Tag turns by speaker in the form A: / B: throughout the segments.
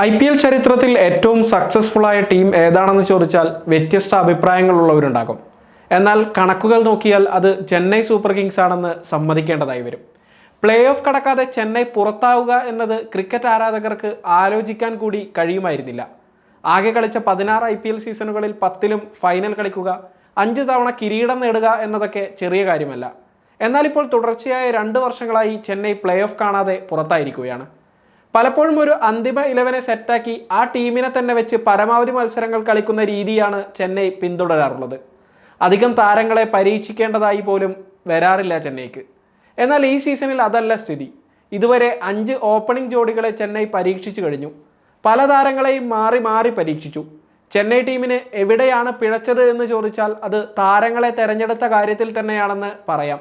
A: I P L ചരിത്രത്തിൽ ഏറ്റവും successful ആയ ടീം ഏതാണെന്ന് ചോദിച്ചാൽ വ്യത്യസ്ത അഭിപ്രായങ്ങളുള്ളവരുണ്ടാകും. എന്നാൽ കണക്കുകൾ നോക്കിയാൽ അത് ചെന്നൈ സൂപ്പർ കിങ്സ് ആണെന്ന് സമ്മതിക്കേണ്ടതായി വരും. പ്ലേ ഓഫ് കടക്കാതെ ചെന്നൈ പുറത്താവുക എന്നത് ക്രിക്കറ്റ് ആരാധകർക്ക് ആലോചിക്കാൻ കൂടി കഴിയുമായിരുന്നില്ല. ആകെ കളിച്ച പതിനാറ് ഐ പി എൽ സീസണുകളിൽ പത്തിലും ഫൈനൽ കളിക്കുക അഞ്ച് തവണ കിരീടം നേടുക എന്നതൊക്കെ ചെറിയ കാര്യമല്ല. എന്നാൽ ഇപ്പോൾ തുടർച്ചയായ രണ്ട് വർഷങ്ങളായി ചെന്നൈ പ്ലേ ഓഫ് കാണാതെ പുറത്തായിരിക്കുകയാണ്. പലപ്പോഴും ഒരു അന്തിമ ഇലവനെ സെറ്റാക്കി ആ ടീമിനെ തന്നെ വെച്ച് പരമാവധി മത്സരങ്ങൾ കളിക്കുന്ന രീതിയാണ് ചെന്നൈ പിന്തുടരാറുള്ളത്. അധികം താരങ്ങളെ പരീക്ഷിക്കേണ്ടതായി പോലും വരാറില്ല ചെന്നൈക്ക്. എന്നാൽ ഈ സീസണിൽ അതല്ല സ്ഥിതി. ഇതുവരെ അഞ്ച് ഓപ്പണിംഗ് ജോഡികളെ ചെന്നൈ പരീക്ഷിച്ചു കഴിഞ്ഞു. പല താരങ്ങളെയും മാറി മാറി പരീക്ഷിച്ചു. ചെന്നൈ ടീമിന് എവിടെയാണ് പിഴച്ചത് എന്ന് ചോദിച്ചാൽ അത് താരങ്ങളെ തെരഞ്ഞെടുത്ത കാര്യത്തിൽ തന്നെയാണെന്ന് പറയാം.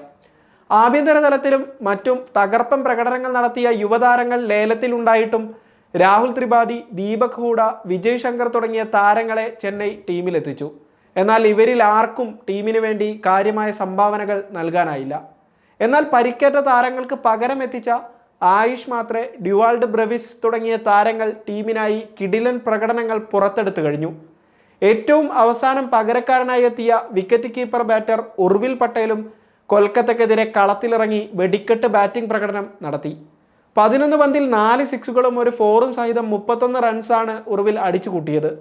A: ആഭ്യന്തര തലത്തിലും മറ്റും തകർപ്പൻ പ്രകടനങ്ങൾ നടത്തിയ യുവതാരങ്ങൾ ലേലത്തിലുണ്ടായിട്ടും രാഹുൽ ത്രിപാഠി ദീപക് ഹൂഡ വിജയ് ശങ്കർ തുടങ്ങിയ താരങ്ങളെ ചെന്നൈ ടീമിലെത്തിച്ചു. എന്നാൽ ഇവരിൽ ആർക്കും ടീമിന് വേണ്ടി കാര്യമായ സംഭാവനകൾ നൽകാനായില്ല. എന്നാൽ പരിക്കേറ്റ താരങ്ങൾക്ക് പകരം എത്തിച്ച ആയുഷ് മാത്രേ ഡ്യുവാൾഡ് ബ്രവിസ് തുടങ്ങിയ താരങ്ങൾ ടീമിനായി കിടിലൻ പ്രകടനങ്ങൾ പുറത്തെടുത്തു കഴിഞ്ഞു. ഏറ്റവും അവസാനം പകരക്കാരനായി എത്തിയ വിക്കറ്റ് കീപ്പർ ബാറ്റർ ഉർവിൽ പട്ടേലും കൊൽക്കത്തക്കെതിരെ കളത്തിലിറങ്ങി വെടിക്കെട്ട് ബാറ്റിംഗ് പ്രകടനം നടത്തി. പതിനൊന്ന് പന്തിൽ നാല് സിക്സുകളും ഒരു ഫോറും സഹിതം മുപ്പത്തൊന്ന് റൺസാണ് ഉറുവിൽ അടിച്ചു കൂട്ടിയത്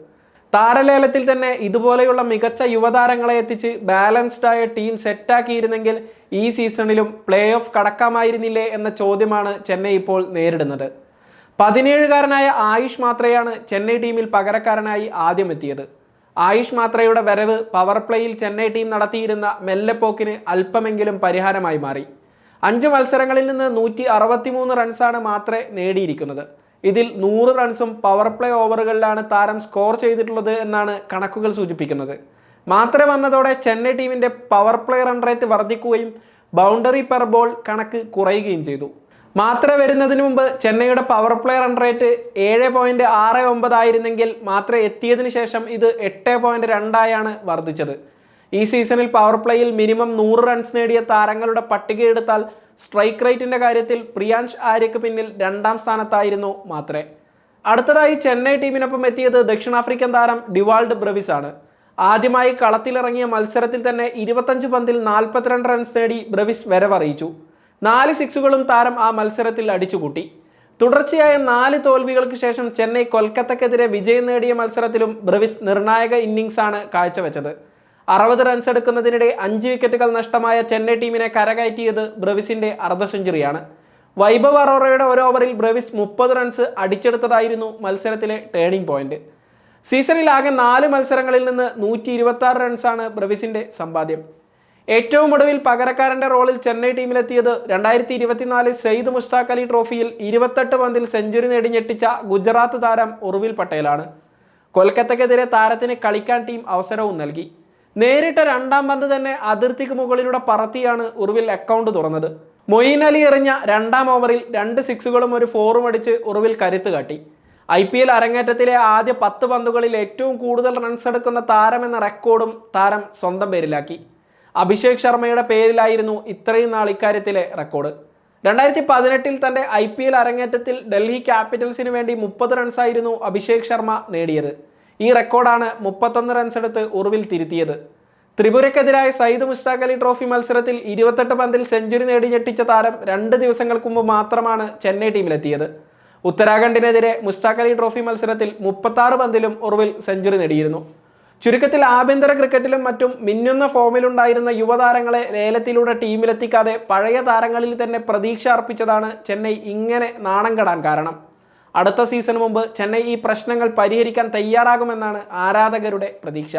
A: താരലേലത്തിൽ തന്നെ ഇതുപോലെയുള്ള മികച്ച യുവതാരങ്ങളെ എത്തിച്ച് ബാലൻസ്ഡ് ആയ ടീം സെറ്റാക്കിയിരുന്നെങ്കിൽ ഈ സീസണിലും പ്ലേ ഓഫ് കടക്കാമായിരുന്നില്ലേ എന്ന ചോദ്യമാണ് ചെന്നൈ ഇപ്പോൾ നേരിടുന്നത്. പതിനേഴുകാരനായ ആയുഷ് മാത്രയാണ് ചെന്നൈ ടീമിൽ പകരക്കാരനായി ആദ്യം എത്തിയത് ആയുഷ് മാത്രയുടെ വരവ് പവർ പ്ലേയിൽ ചെന്നൈ ടീം നടത്തിയിരുന്ന മെല്ലെപ്പോക്കിന് അല്പമെങ്കിലും പരിഹാരമായി മാറി. അഞ്ച് മത്സരങ്ങളിൽ നിന്ന് നൂറ്റി അറുപത്തിമൂന്ന് റൺസാണ് മാത്രമേ നേടിയിരിക്കുന്നത്. ഇതിൽ നൂറ് റൺസും പവർ പ്ലേ ഓവറുകളിലാണ് താരം സ്കോർ ചെയ്തിട്ടുള്ളത് എന്നാണ് കണക്കുകൾ സൂചിപ്പിക്കുന്നത്. മാത്രേ വന്നതോടെ ചെന്നൈ ടീമിന്റെ പവർ പ്ലേ റൺ റേറ്റ് വർദ്ധിക്കുകയും ബൗണ്ടറി പെർ ബോൾ കണക്ക് കുറയുകയും ചെയ്തു. മാത്ര വരുന്നതിന് മുമ്പ് ചെന്നൈയുടെ പവർ പ്ലേ റൺ റേറ്റ് ഏഴ് പോയിന്റ് ആറ് ഒമ്പതായിരുന്നെങ്കിൽ മാത്ര എത്തിയതിനു ശേഷം ഇത് എട്ട് പോയിന്റ് രണ്ടായാണ് വർദ്ധിച്ചത്. ഈ സീസണിൽ പവർ പ്ലേയിൽ മിനിമം നൂറ് റൺസ് നേടിയ താരങ്ങളുടെ പട്ടികയെടുത്താൽ സ്ട്രൈക്ക് റേറ്റിന്റെ കാര്യത്തിൽ പ്രിയാൻഷ് ആര്യക്ക് പിന്നിൽ രണ്ടാം സ്ഥാനത്തായിരുന്നു മാത്രേ. അടുത്തതായി ചെന്നൈ ടീമിനൊപ്പം എത്തിയത് ദക്ഷിണാഫ്രിക്കൻ താരം ഡിവാൾഡ് ബ്രവിസ് ആണ്. ആദ്യമായി കളത്തിലിറങ്ങിയ മത്സരത്തിൽ തന്നെ ഇരുപത്തഞ്ച് പന്തിൽ നാൽപ്പത്തിരണ്ട് റൺസ് നേടി ബ്രവിസ് വരവറിയിച്ചു. നാല് സിക്സുകളും താരം ആ മത്സരത്തിൽ അടിച്ചുകൂട്ടി. തുടർച്ചയായ നാല് തോൽവികൾക്ക് ശേഷം ചെന്നൈ കൊൽക്കത്തക്കെതിരെ വിജയം നേടിയ മത്സരത്തിലും ബ്രവിസ് നിർണായക ഇന്നിംഗ്സാണ് കാഴ്ചവെച്ചത്. അറുപത് റൺസ് എടുക്കുന്നതിനിടെ അഞ്ച് വിക്കറ്റുകൾ നഷ്ടമായ ചെന്നൈ ടീമിനെ കരകയറ്റിയത് ബ്രവിസിന്റെ അർദ്ധ സെഞ്ചുറിയാണ്. വൈഭവ് അറോറയുടെ ഒരു ഓവറിൽ ബ്രവിസ് മുപ്പത് റൺസ് അടിച്ചെടുത്തതായിരുന്നു മത്സരത്തിലെ ടേണിംഗ് പോയിന്റ്. സീസണിൽ ആകെ നാല് മത്സരങ്ങളിൽ നിന്ന് നൂറ്റി ഇരുപത്തി റൺസാണ് ബ്രവിസിന്റെ സമ്പാദ്യം. ഏറ്റവും ഒടുവിൽ പകരക്കാരന്റെ റോളിൽ ചെന്നൈ ടീമിലെത്തിയത് രണ്ടായിരത്തി ഇരുപത്തിനാല് സെയ്ദ് മുഷ്താഖ് അലി ട്രോഫിയിൽ ഇരുപത്തെട്ട് പന്തിൽ സെഞ്ചുറി നേടി ഞെട്ടിച്ച ഗുജറാത്ത് താരം ഉറുവിൽ പട്ടേലാണ്. കൊൽക്കത്തക്കെതിരെ താരത്തിന് കളിക്കാൻ ടീം അവസരവും നൽകി. നേരിട്ട രണ്ടാം പന്ത് തന്നെ അതിർത്തിക്ക് മുകളിലൂടെ പറത്തിയാണ് ഉറുവിൽ അക്കൗണ്ട് തുറന്നത്. മൊയ്ൻ അലി എറിഞ്ഞ രണ്ടാം ഓവറിൽ രണ്ട് സിക്സുകളും ഒരു ഫോറും അടിച്ച് ഉറുവിൽ കരുത്ത് കാട്ടി. ഐ പി എൽ അരങ്ങേറ്റത്തിലെ ആദ്യ പത്ത് പന്തുകളിൽ ഏറ്റവും കൂടുതൽ റൺസ് എടുക്കുന്ന താരമെന്ന റെക്കോർഡും താരം സ്വന്തം പേരിലാക്കി. അഭിഷേക് ശർമ്മയുടെ പേരിലായിരുന്നു ഇത്രയും നാൾ ഇക്കാര്യത്തിലെ റെക്കോർഡ്. രണ്ടായിരത്തി പതിനെട്ടിൽ തന്റെ ഐ പി എൽ അരങ്ങേറ്റത്തിൽ ഡൽഹി ക്യാപിറ്റൽസിന് വേണ്ടി മുപ്പത് റൺസായിരുന്നു അഭിഷേക് ശർമ്മ നേടിയത്. ഈ റെക്കോർഡാണ് മുപ്പത്തൊന്ന് റൺസ് എടുത്ത് ഉറുവിൽ തിരുത്തിയത്. ത്രിപുരക്കെതിരായ സയ്യിദ് മുഷ്താഖ് അലി ട്രോഫി മത്സരത്തിൽ ഇരുപത്തെട്ട് പന്തിൽ സെഞ്ചുറി നേടി ഞെട്ടിച്ച താരം രണ്ട് ദിവസങ്ങൾക്ക് മുമ്പ് മാത്രമാണ് ചെന്നൈ ടീമിലെത്തിയത്. ഉത്തരാഖണ്ഡിനെതിരെ മുഷ്താഖ് അലി ട്രോഫി മത്സരത്തിൽ മുപ്പത്താറ് പന്തിലും ഉറുവിൽ സെഞ്ചുറി നേടിയിരുന്നു. ചുരുക്കത്തിൽ ആഭ്യന്തര ക്രിക്കറ്റിലും മറ്റും മിന്നുന്ന ഫോമിലുണ്ടായിരുന്ന യുവതാരങ്ങളെ ലേലത്തിലൂടെ ടീമിലെത്തിക്കാതെ പഴയ താരങ്ങളിൽ തന്നെ പ്രതീക്ഷ അർപ്പിച്ചതാണ് ചെന്നൈ ഇങ്ങനെ നാണം കെടാൻ കാരണം. അടുത്ത സീസൺ മുമ്പ് ചെന്നൈ ഈ പ്രശ്നങ്ങൾ പരിഹരിക്കാൻ തയ്യാറാകുമെന്നാണ് ആരാധകരുടെ പ്രതീക്ഷ.